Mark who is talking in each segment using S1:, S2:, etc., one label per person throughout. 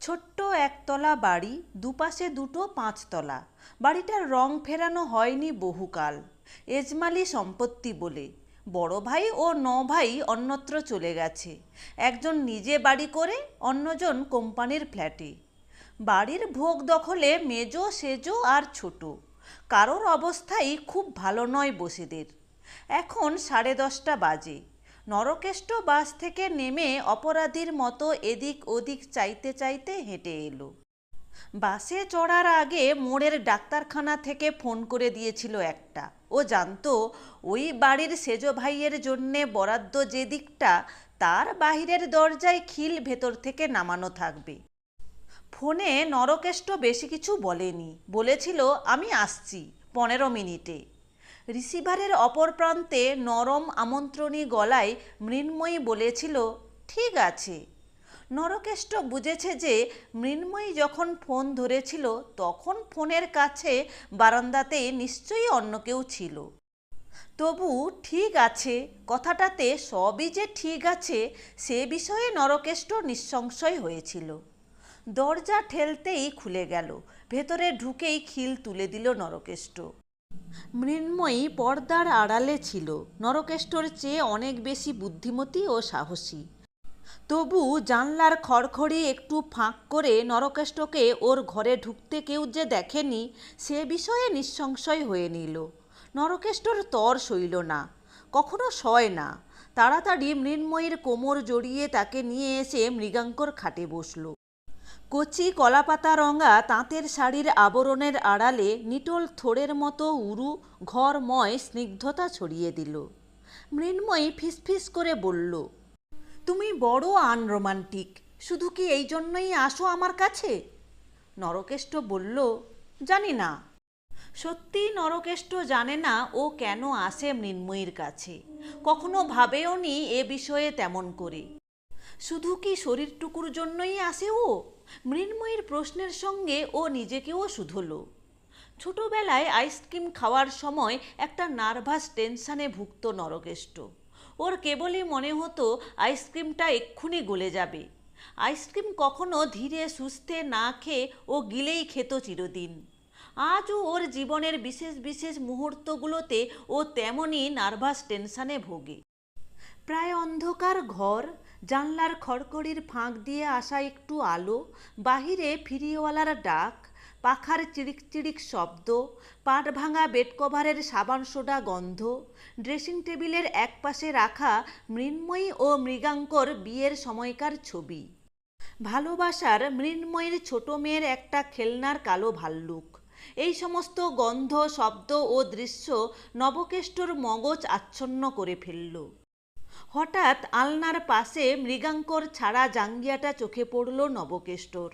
S1: ছোট্ট একতলা বাড়ি, দুপাশে দুটো পাঁচতলা। বাড়িটার রং ফেরানো হয়নি বহুকাল। এজমালি সম্পত্তি বলে। বড় ভাই ও ন ভাই অন্যত্র চলে গেছে। একজন নিজে বাড়ি করে, অন্যজন কোম্পানির ফ্ল্যাটে। বাড়ির ভোগ দখলে মেজো, সেজো আর ছোট। কারোর অবস্থাই খুব ভালো নয় বসেদের। এখন সাড়ে দশটা বাজে। নরকেষ্ট বাস থেকে নেমে অপরাধীর মতো এদিক ওদিক চাইতে চাইতে হেঁটে এলো। বাসে চড়ার আগে মোড়ের ডাক্তারখানা থেকে ফোন করে দিয়েছিল একটা। ও জানতো, ওই বাড়ির সেজ ভাইয়ের জন্যে বরাদ্দ যে দিকটা, তার বাহিরের দরজায় খিল ভেতর থেকে নামানো থাকবে। ফোনে নরকেষ্ট বেশি কিছু বলেনি। বলেছিল, আমি আসছি, পনেরো মিনিটে। রিসিভারের অপর প্রান্তে নরম আমন্ত্রণী গলায় মৃন্ময়ী বলেছিল, ঠিক আছে। নরকেষ্ট বুঝেছে যে মৃন্ময়ী যখন ফোন ধরেছিল, তখন ফোনের কাছে বারান্দাতে নিশ্চয়ই অন্য কেউ ছিল। তবু ঠিক আছে, কথাটাতে সবই যে ঠিক আছে, সে বিষয়ে নরকেষ্ট নিঃসংশয় হয়েছিল। দরজা ঠেলতেই খুলে গেল। ভেতরে ঢুকেই খিল তুলে দিল নরকেষ্ট। মৃন্ময়ী পর্দার আড়ালে ছিল। নরকেষ্টর চেয়ে অনেক বেশি বুদ্ধিমতী ও সাহসী। তবু জানলার খড়খড়ি একটু ফাঁক করে নরকেষ্টকে ওর ঘরে ঢুকতে কেউ যে দেখেনি, সে বিষয়ে নিঃসংশয় হয়ে নিল। নরকেষ্টর তর সইল না, কখনো সয় না। তাড়াতাড়ি মৃন্ময়ীর কোমর জড়িয়ে তাকে নিয়ে এসে মৃগাঙ্কর খাটে বসল। কচি কলাপাতা রঙা তাঁতের শাড়ির আবরণের আড়ালে নিটোল থোড়ের মতো উরু, ঘরময় স্নিগ্ধতা ছড়িয়ে দিল। মৃন্ময়ী ফিসফিস করে বলল, তুমি বড় আনরোমান্টিক, শুধু কি এই জন্যই আসো আমার কাছে? নরকেষ্ট বলল, জানি না। সত্যি নরকেষ্ট জানে না ও কেন আসে মৃন্ময়ীর কাছে। কখনো ভাবেও নি এ বিষয়ে তেমন করে। শুধু কি শরীরটুকুর জন্যই আসে ও? মৃন্ময়ীর প্রশ্নের সঙ্গে ও নিজেকেও শুধল। ছোটবেলায় আইসক্রিম খাওয়ার সময় একটা নার্ভাস টেনশানে ভুগত নরকেষ্ট। ওর কেবলই মনে হতো আইসক্রিমটা এক্ষুনি গলে যাবে। আইসক্রিম কখনো ধীরে সুস্থে না খেয়ে ও গিলেই খেত চিরদিন। আজও ওর জীবনের বিশেষ বিশেষ মুহূর্তগুলোতে ও তেমনই নার্ভাস টেনশানে ভোগে। প্রায় অন্ধকার ঘর, জানলার খড়কড়ির ফাঁক দিয়ে আসা একটু আলো, বাহিরে ফিরিওয়ালার ডাক, পাখার চিড়িক চিড়িক শব্দ, পাট ভাঙা বেড কভারের সাবান সোডা গন্ধ, ড্রেসিং টেবিলের একপাশে রাখা মৃন্ময়ী ও মৃগাঙ্কর বিয়ের সময়কার ছবি। ভালোবাসার মৃন্ময়ীর ছোট মেয়ের একটা খেলনার কালো ভাল্লুক। এই সমস্ত গন্ধ, শব্দ ও দৃশ্য নবকেষ্টর মগজ আচ্ছন্ন করে ফেলল। হঠাৎ আলনার পাশে মৃগাঙ্কর ছাড়া জাঙ্গিয়াটা চোখে পড়ল নবকেষ্টর।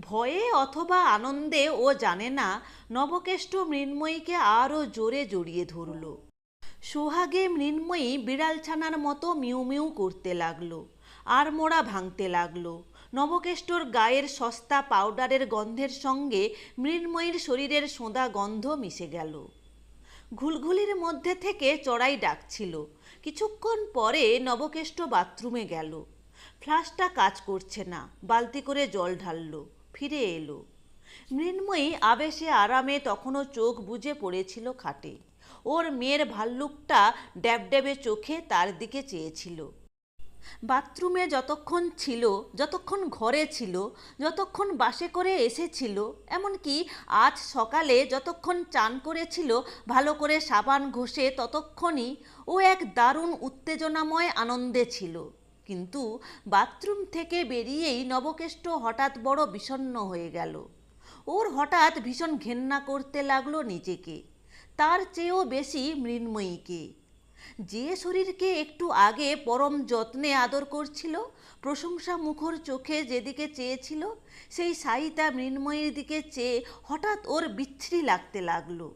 S1: ভয়ে অথবা আনন্দে ও জানে না, নবকেষ্ট মৃন্ময়ীকে আরও জোরে জড়িয়ে ধরল। সোহাগে মৃন্ময়ী বিড়াল ছানার মতো মিউ মিউ করতে লাগল, আর মোড়া ভাঙতে লাগল। নবকেষ্টর গায়ের সস্তা পাউডারের গন্ধের সঙ্গে মৃন্ময়ীর শরীরের সোঁদা গন্ধ মিশে গেল। ঘুলঘুলির মধ্যে থেকে চড়াই ডাকছিল কিছুক্ষণ পরে নবকেষ্ট বাথরুমে গেল। ফ্লাশটা কাজ করছে না, বালতি করে জল ঢাললো, ফিরে এলো। মৃন্ময়ী আবেশে আরামে তখনও চোখ বুঝে পড়েছিল খাটে। ওর মেয়ের ভাল্লুকটা ড্যাবড্যাবে চোখে তার দিকে চেয়েছিল। বাথরুমে যতক্ষণ ছিল, যতক্ষণ ঘরে ছিল, যতক্ষণ বাসে করে এসেছিল, এমনকি আজ সকালে যতক্ষণ চান করেছিল, ভালো করে সাবান ঘষে ততক্ষণই ও এক দারুণ উত্তেজনাময় আনন্দে ছিল। কিন্তু বাথরুম থেকে বেরিয়েই নবকেষ্ট হঠাৎ বড় বিষণ্ণ হয়ে গেল। ওর হঠাৎ ভীষণ ঘেন্না করতে লাগল নিজেকে। তার চেয়েও বেশি মৃন্ময়ীকে। যে শরীরকে একটু আগে পরম যত্নে আদর করছিল, প্রশংসা মুখর চোখে যেদিকে চেয়েছিল, সেই সাইতা মৃন্ময়ীর দিকে চেয়ে হঠাৎ ওর বিচ্ছিরি লাগতে লাগল।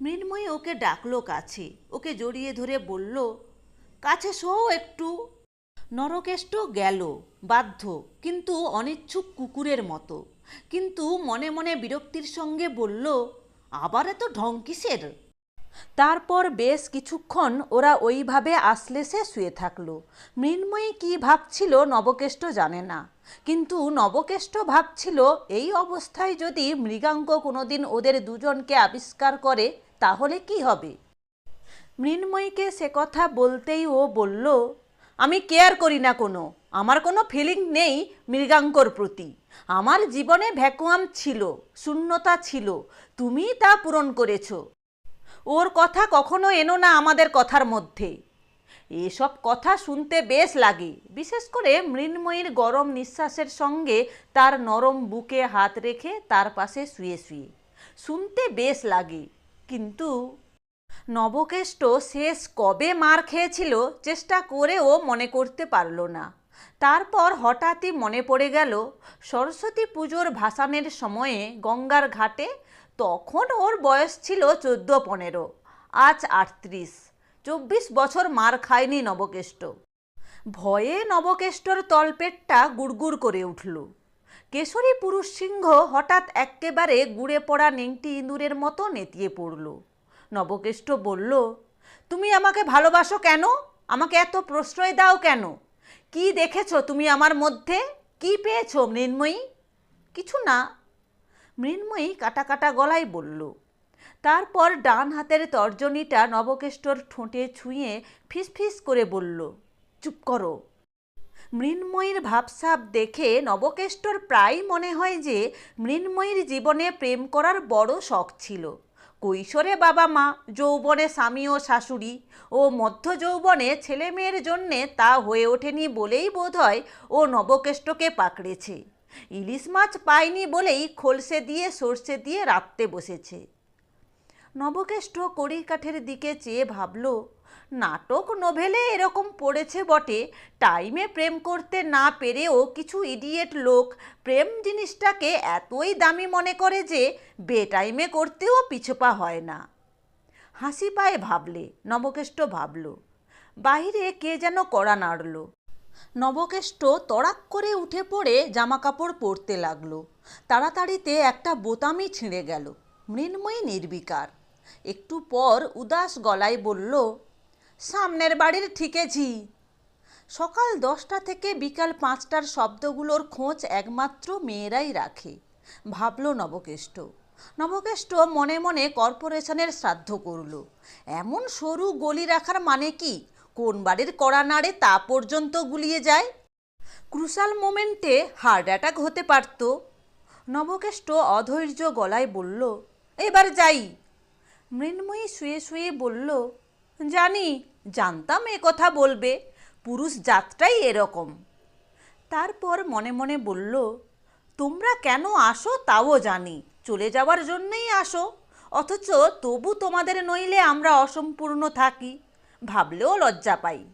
S1: মৃন্ময়ী ওকে ডাকলো কাছে, ওকে জড়িয়ে ধরে বলল, কাছে শো একটু। নরকেষ্ট গেল, বাধ্য, কিন্তু অনিচ্ছুক কুকুরের মতো। কিন্তু মনে মনে বিরক্তির সঙ্গে বলল, আবার এত ঢং কিসের? তারপর বেশ কিছুক্ষণ ওরা ওইভাবে আশ্লেষে শুয়ে থাকল। মৃন্ময়ী কি ভাবছিল নবকেষ্ট জানে না। কিন্তু নবকেষ্ট ভাবছিল, এই অবস্থায় যদি মৃগাঙ্ক কোনোদিন ওদের দুজনকে আবিষ্কার করে, তাহলে কি হবে? মৃন্ময়ীকে সে কথা বলতেই ও বলল, আমি কেয়ার করি না কোনো। আমার কোনো ফিলিং নেই মৃগাঙ্কর প্রতি। আমার জীবনে ভ্যাকুয়াম ছিল, শূন্যতা ছিল। তুমি তা পূরণ করেছ। ওর কথা কখনো এনো না আমাদের কথার মধ্যে। এসব কথা শুনতে বেশ লাগে, বিশেষ করে মৃন্ময়ীর গরম নিঃশ্বাসের সঙ্গে তার নরম বুকে হাত রেখে তার পাশে শুয়ে শুয়ে। শুনতে বেশ লাগে, কিন্তু নবকেষ্ট শেষ কবে মার খেয়েছিল চেষ্টা করেও মনে করতে পারল না। তারপর হঠাৎই মনে পড়ে গেল, সরস্বতী পুজোর ভাসানের সময়ে গঙ্গার ঘাটে তখন ওর বয়স ছিল চোদ্দ পনেরো, আজ আটত্রিশ। চব্বিশ বছর মার খায়নি নবকেষ্ট। ভয়ে নবকেষ্টর তলপেটটা গুড়গুড় করে উঠল। কেশরী পুরুষ সিংহ হঠাৎ এক্কেবারে গুড়ে পড়া নেংটি ইঁদুরের মতো নেতিয়ে পড়ল। নবকেষ্ট বলল, তুমি আমাকে ভালোবাসো কেন? আমাকে এত প্রশ্রয় দাও কেন? কি দেখেছ তুমি আমার মধ্যে? কি পেয়েছ মৃন্ময়ী? কিছু না মৃন্ময়ী কাটা কাটা গলায় বলল, তারপর ডান হাতের তর্জনীটা নবকেষ্টর ঠোঁটে ছুঁয়ে ফিসফিস করে বলল, চুপ করো। মৃন্ময়ীর ভাবসাব দেখে নবকেষ্টর প্রায় মনে হয় যে মৃন্ময়ীর জীবনে প্রেম করার বড় শখ ছিল। কৈশোরে বাবা মা, যৌবনে স্বামী ও শাশুড়ি ও মধ্য যৌবনে ছেলে মেয়ের জন্যে তা হয়ে ওঠেনি বলেই বোধহয় ও নবকেষ্টকে পাকড়েছে। ইলিশ মাছ পায়নি বলেই খোলসে দিয়ে, সর্ষে দিয়ে রাখতে বসেছে। নবকেষ্ট কড়িকাঠের দিকে চেয়ে ভাবল, নাটক নোভেলে এরকম পড়েছে বটে। টাইমে প্রেম করতে না পেরেও কিছু ইডিয়েট লোক প্রেম জিনিসটাকে এতই দামি মনে করে যে বেটাইমে করতেও পিছপা হয় না। হাসি পায়ে ভাবলে, নবকেষ্ট ভাবল, বাহিরে কে যেন কড়া নাড়ল? নবকেষ্ট তড়াক করে উঠে পড়ে জামাকাপড় পরতে লাগল। তাড়াতাড়িতে একটা বোতামই ছিঁড়ে গেল। মৃন্ময়ী নির্বিকার। একটু পর উদাস গলায় বলল, সামনের বাড়ির ঠিকেছি। সকাল দশটা থেকে বিকাল পাঁচটার শব্দগুলোর খোঁজ একমাত্র মেয়েরাই রাখে, ভাবল নবকেষ্ট। নবকেষ্ট মনে মনে কর্পোরেশনের শ্রাদ্ধ করল। এমন সরু গলি রাখার মানে কি? কোন বাড়ির কড়া নাড়ে তা পর্যন্ত গুলিয়ে যায়। ক্রুশাল মোমেন্টে হার্ট অ্যাটাক হতে পারত। নবকেষ্ট অধৈর্য গলায় বলল, এবার যাই। মৃন্ময়ী শুয়ে শুয়ে বলল, জানি, জানতাম এ কথা বলবে, পুরুষ জাতটাই এরকম। তারপর মনে মনে বলল, তোমরা কেন আসো তাও জানি, চলে যাওয়ার জন্যেই আসো, অথচ তবু তোমাদের নইলে আমরা অসম্পূর্ণ থাকি। ভাবলেও লজ্জা পাই।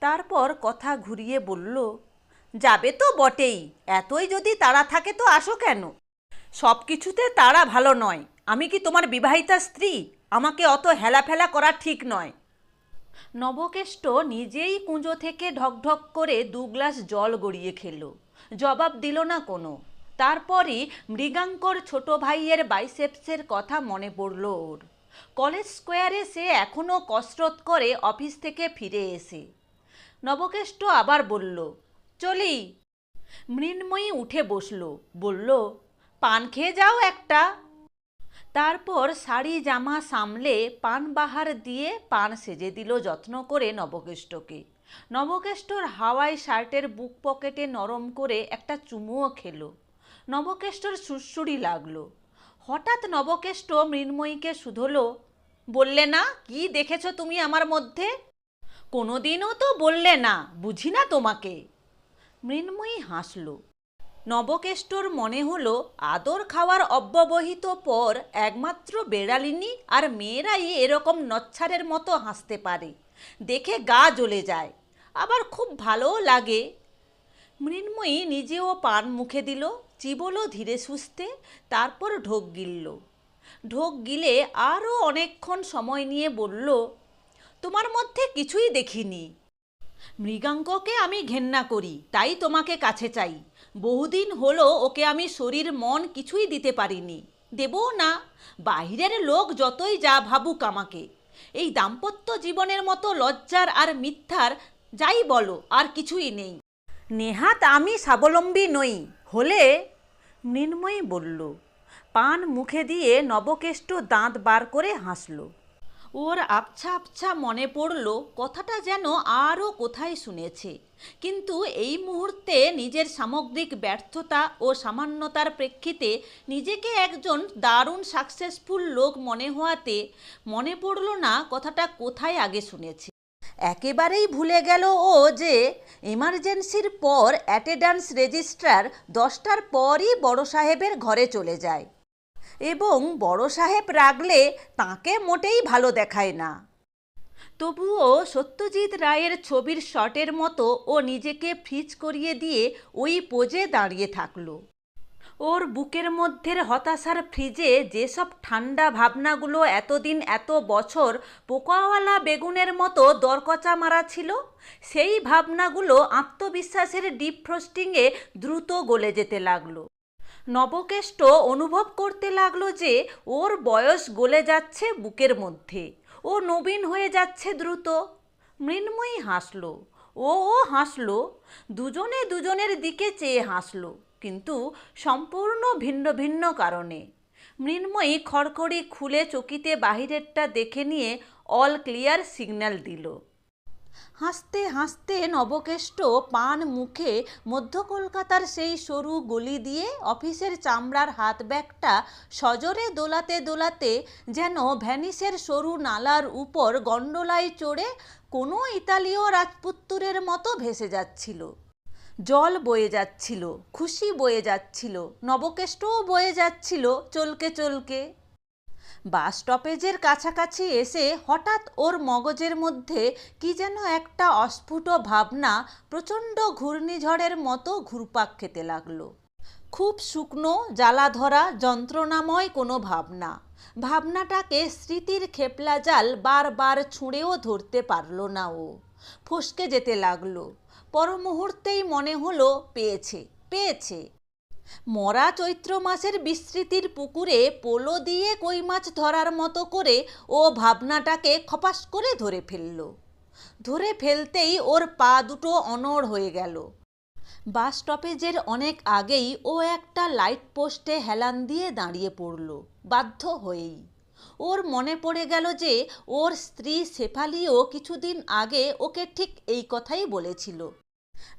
S1: তারপর কথা ঘুরিয়ে বলল, যাবে তো বটেই, এতই যদি তারা থাকে তো আসো কেন? সব কিছুতে তারা ভালো নয়। আমি কি তোমার বিবাহিতা স্ত্রী? আমাকে অত হেলাফেলা করা ঠিক নয়। নবকেষ্ট নিজেই কুঁজো থেকে ঢকঢক করে দু গ্লাস জল গড়িয়ে খেল। জবাব দিল না কোনো। তারপরই মৃগাঙ্কর ছোট ভাইয়ের বাইসেপসের কথা মনে পড়ল ওর। কলেজ স্কোয়ারে সে এখনও কসরত করে অফিস থেকে ফিরে এসে। নবকেষ্ট আবার বলল, চলি। মৃন্ময়ী উঠে বসল, বলল, পান খেয়ে যাও একটা। তারপর শাড়ি জামা সামলে পান বাহার দিয়ে পান সেজে দিল যত্ন করে নবকেষ্টকে। নবকেষ্টর হাওয়াই শার্টের বুক পকেটে নরম করে একটা চুমুও খেলো। নবকেষ্টর সুরসুরি লাগল। হঠাৎ নবকেষ্ট মৃন্ময়ীকে শুধলো, বললে না, কি দেখেছ তুমি আমার মধ্যে? কোনোদিনও তো বললে না, বুঝি না তোমাকে। মৃন্ময়ী হাসল। নবকেষ্টর মনে হলো, আদর খাওয়ার অব্যবহিত পর একমাত্র বেড়ালিনী আর মেয়েরাই এরকম নচ্ছারের মতো হাসতে পারে। দেখে গা জ্বলে যায়। আবার খুব ভালোও লাগে। মৃন্ময়ী নিজেও পান মুখে দিল। চিবলো ধীরে সুস্থে, তারপর ঢোক গিলল। ঢোক গিলে আরও অনেকক্ষণ সময় নিয়ে বলল, তোমার মধ্যে কিছুই দেখিনি। মৃগাঙ্ককে আমি ঘেন্না করি, তাই তোমাকে কাছে চাই। বহুদিন হলো ওকে আমি শরীর, মন কিছুই দিতে পারিনি। দেবও না বাইরের লোক যতই যা ভাবুক আমাকে। এই দাম্পত্য জীবনের মতো লজ্জার আর মিথ্যার যাই বলো, আর কিছুই নেই। নেহাত আমি স্বাবলম্বী নই। হলে মৃন্ময়ী বলল, পান মুখে দিয়ে নবকেষ্ট দাঁত বার করে হাসল। ওর আবছা আবছা মনে পড়ল, কথাটা যেন আরও কোথায় শুনেছে। কিন্তু এই মুহূর্তে নিজের সামগ্রিক ব্যর্থতা ও সামান্যতার প্রেক্ষিতে নিজেকে একজন দারুণ সাকসেসফুল লোক মনে হওয়াতে মনে পড়ল না কথাটা কোথায় আগে শুনেছে। একেবারেই ভুলে গেল ও যে এমার্জেন্সির পর অ্যাটেন্ডান্স রেজিস্ট্রার দশটার পরই বড় সাহেবের ঘরে চলে যায়। এবং বড় সাহেব রাগলে তাকে মোটেই ভালো দেখায় না। তবুও সত্যজিৎ রায়ের ছবির শটের মতো ও নিজেকে ফ্রিজ করিয়ে দিয়ে ওই পোজে দাঁড়িয়ে থাকল। ওর বুকের মধ্যের হতাশার ফ্রিজে যেসব ঠান্ডা ভাবনাগুলো এতদিন, এত বছর পোকাওয়ালা বেগুনের মতো দরকচা মারা ছিল, সেই ভাবনাগুলো আত্মবিশ্বাসের ডিপ ফ্রস্টিংয়ে দ্রুত গলে যেতে লাগল। নবকেষ্ট অনুভব করতে লাগল যে ওর বয়স গলে যাচ্ছে বুকের মধ্যে, ও নবীন হয়ে যাচ্ছে দ্রুত। মৃন্ময়ী হাসলো, ও ও হাসলো, দুজনে দুজনের দিকে চেয়ে হাসলো। কিন্তু সম্পূর্ণ ভিন্ন ভিন্ন কারণে। মৃন্ময়ী খড়খড়ি খুলে চকিতে বাহিরেরটা দেখে নিয়ে অল ক্লিয়ার সিগন্যাল দিল। হাসতে হাসতে নবকেষ্ট পান মুখে মধ্য কলকাতার সেই সরু গলি দিয়ে অফিসের চামড়ার হাত ব্যাগটা সজোরে দোলাতে দোলাতে যেন ভ্যানিসের সরু নালার উপর গন্ডোলায় চড়ে কোনো ইতালীয় রাজপুত্তুরের মতো ভেসে যাচ্ছিল। জল বয়ে যাচ্ছিল, খুশি বয়ে যাচ্ছিল, নবকেষ্টও বয়ে যাচ্ছিল চলকে চলকে। বাস স্টপেজের কাছাকাছি এসে হঠাৎ ওর মগজের মধ্যে কি যেন একটা অস্ফুট ভাবনা, প্রচণ্ড ঘূর্ণিঝড়ের মতো ঘুরপাক খেতে লাগল। খুব শুকনো, জ্বালাধরা, যন্ত্রণাময় কোনো ভাবনা। ভাবনাটাকে স্মৃতির খেপলা জাল বারবার ছুঁড়েও ধরতে পারল না ও। ফসকে যেতে লাগল। পর মুহূর্তেই মনে হলো পেয়েছে পেয়েছে। মরা চৈত্র মাসের বিস্তৃতির পুকুরে পোলো দিয়ে কই মাছ ধরার মতো করে ও ভাবনাটাকে খপাস করে ধরে ফেলল। ধরে ফেলতেই ওর পা দুটো অনড় হয়ে গেল। বাস স্টপেজের অনেক আগেই ও একটা লাইট পোস্টে হেলান দিয়ে দাঁড়িয়ে পড়ল, বাধ্য হয়েই। ওর মনে পড়ে গেল যে ওর স্ত্রী শেফালিও কিছুদিন আগে ওকে ঠিক এই কথাই বলেছিল।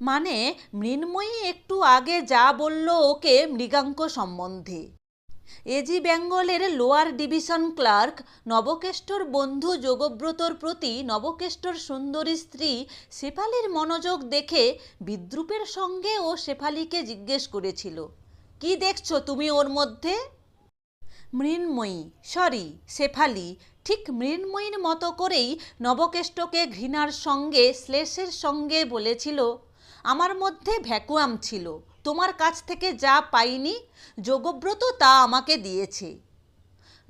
S1: মানে মৃন্ময়ী একটু আগে যা বলল ওকে মৃগাঙ্ক সম্বন্ধে। এজি বেঙ্গলের লোয়ার ডিভিশন ক্লার্ক, নবকেষ্টর বন্ধু যোগব্রতর প্রতি নবকেষ্টর সুন্দরী স্ত্রী শেফালির মনোযোগ দেখে বিদ্রুপের সঙ্গে ও শেফালিকে জিজ্ঞেস করেছিল, কি দেখছ তুমি ওর মধ্যে? মৃন্ময়ী, সরি, শেফালি, ঠিক মৃন্ময়ীর মতো করেই নবকেষ্টকে ঘৃণার সঙ্গে, শ্লেষের সঙ্গে বলেছিল, আমার মধ্যে ভ্যাকুয়াম ছিল, তোমার কাছ থেকে যা পাইনি, যোগব্রত তা আমাকে দিয়েছে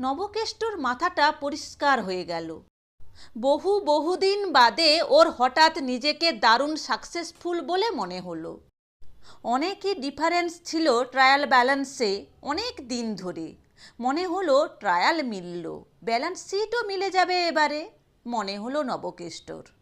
S1: নবকেষ্টর মাথাটা পরিষ্কার হয়ে গেল। বহু বহুদিন বাদে ওর হঠাৎ নিজেকে দারুণ সাকসেসফুল বলে মনে হলো। অনেকই ডিফারেন্স ছিল ট্রায়াল ব্যালেন্সে অনেক দিন ধরে। মনে হলো ট্রায়াল মিলল। ব্যালেন্স শিটও মিলে যাবে এবারে। মনে হলো নবকেষ্টর।